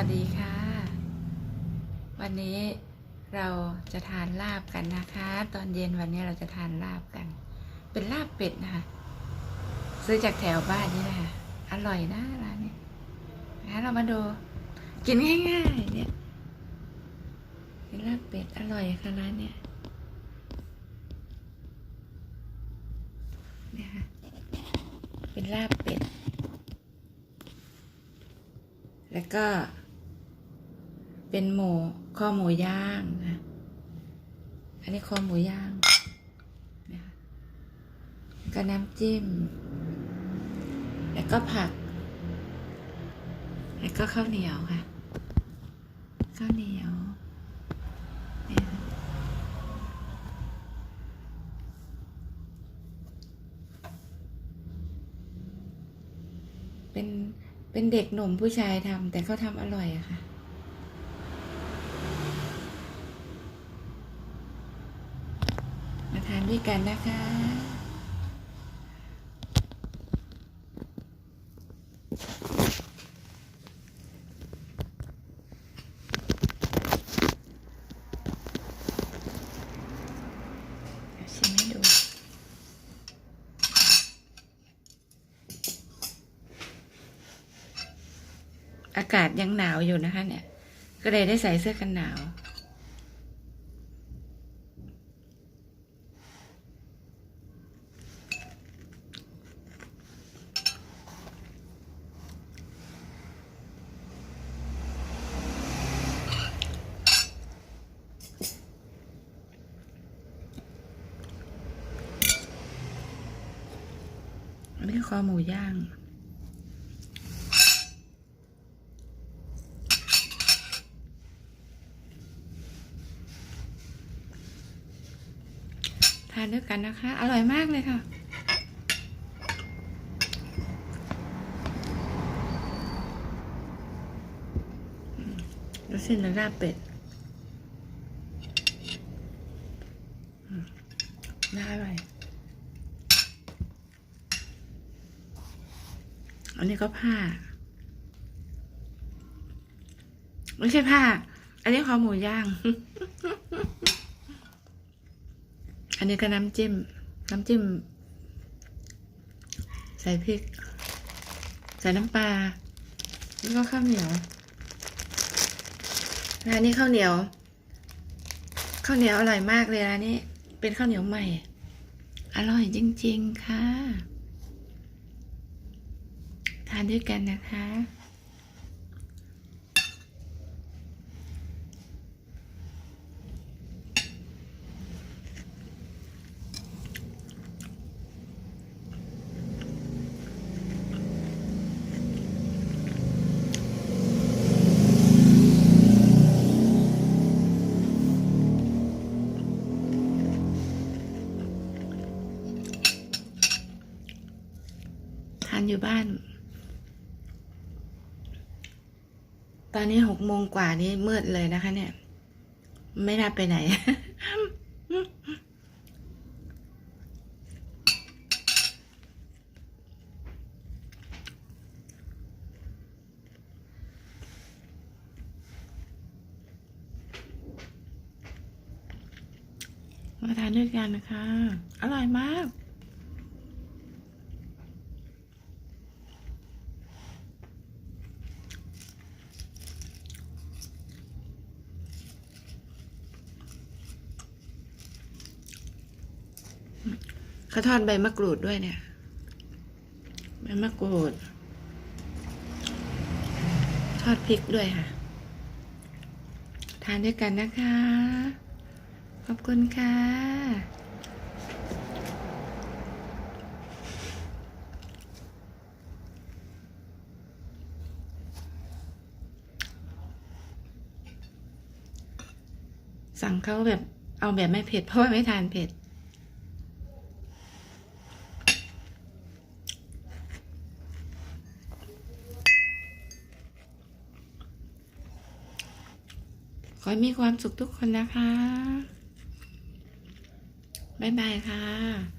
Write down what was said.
วัสดีค่ะ วันนี้เราจะทานลาบกันนะคะ ตอนเย็นวันนี้เราจะทานลาบกัน เป็นลาบเป็ดนะคะ ซื้อจากแถวบ้านนี่นะคะอร่อยนะร้านนี้นะเรามาดู กินง่ายๆเนี่ยเป็นลาบเป็ดอร่อยค่ะร้านเนี้ยเนี่ยค่ะเป็นลาบเป็ดแล้วก็ เป็นหมูข้อหมูย่างนะ อันนี้ข้อหมูย่างนะคะแล้วก็น้ำจิ้ม แล้วก็ผัก แล้วก็ข้าวเหนียวค่ะ ข้าวเหนียวเป็น เป็นเด็กหนุ่มผู้ชายทำแต่เขาทำอร่อยอะค่ะ มาทาน ด้วยกันนะคะ ชิมให้ดูอากาศยังหนาวอยู่นะคะเนี่ย ก็เลยได้ใส่เสื้อกันหนาว อันนี้คอหมูย่างทานด้วยกันนะคะ อร่อยมากเลยค่ะแล้วเส้นลาบเป็ดน่าอร่อย อันนี้ก็ผ้า ไม่ใช่ผ้า อันนี้คอหมูย่าง อันนี้ก็น้ำจิ้ม น้ำจิ้ม ใส่พริก ใส่น้ำปลา แล้วก็ข้าวเหนียวร้านนี้ข้าวเหนียว ข้าวเหนียวอร่อยมากเลยร้านนี้ เป็นข้าวเหนียวใหม่ อร่อยจริง ๆ ค่ะ ทานด้วยกันนะคะ ทานอยู่บ้าน ต อนนี้หกโมงกว่านี้มืดเลยนะคะ เนี่ย ไม่น่าไปไหน มาทานด้วยกันนะคะ อร่อยมาก เขาทอดใบมะกรูดด้วยเนี่ย ใบมะกรูด ทอดพริกด้วยค่ะ ทานด้วยกันนะคะ ขอบคุณค่ะ สั่งเขาแบบเอาแบบไม่เผ็ดเพราะว่าไม่ทานเผ็ด ขอให้มีความสุขทุกคนนะคะ บ๊ายบายค่ะ